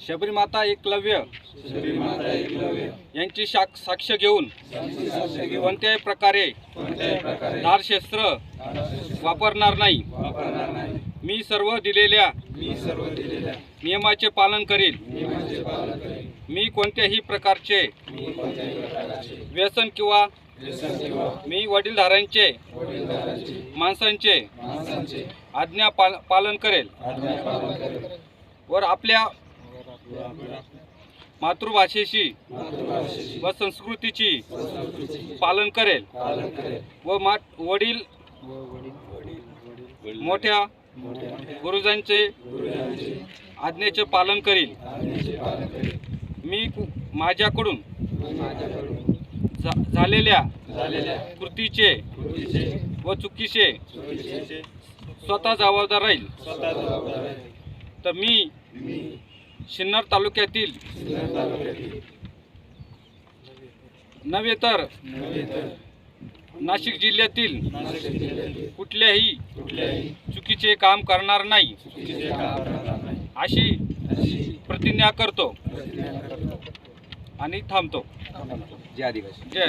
शबरीमाता एकलव्य. यांची साक्ष घेऊन कोणत्याही प्रकारे धारशस्त्र वापरणार नाही. मी सर्व दिलेल्या नियमाचे पालन करील मी कोणत्याही प्रकारचे व्यसन किंवा मी वडीलधाऱ्यांचे माणसांचे आज्ञा पाल- पालन करेल. वर आपल्या मातृभाषेशी व संस्कृतीची पालन करेल. व मा वडील मोठ्या गुरुजांचे आज्ञेचे पालन करील. मी माझ्याकडून झालेल्या कृतीचे व चुकीचे स्वतः जबाबदार राहील. तर मी सिन्नर तालुक्यातील नव्हे तर नाशिक जिल्ह्यातील कुठल्याही चुकीचे काम करणार नाही अशी प्रतिज्ञा करतो आणि थांबतो. जे आदिवासी. जय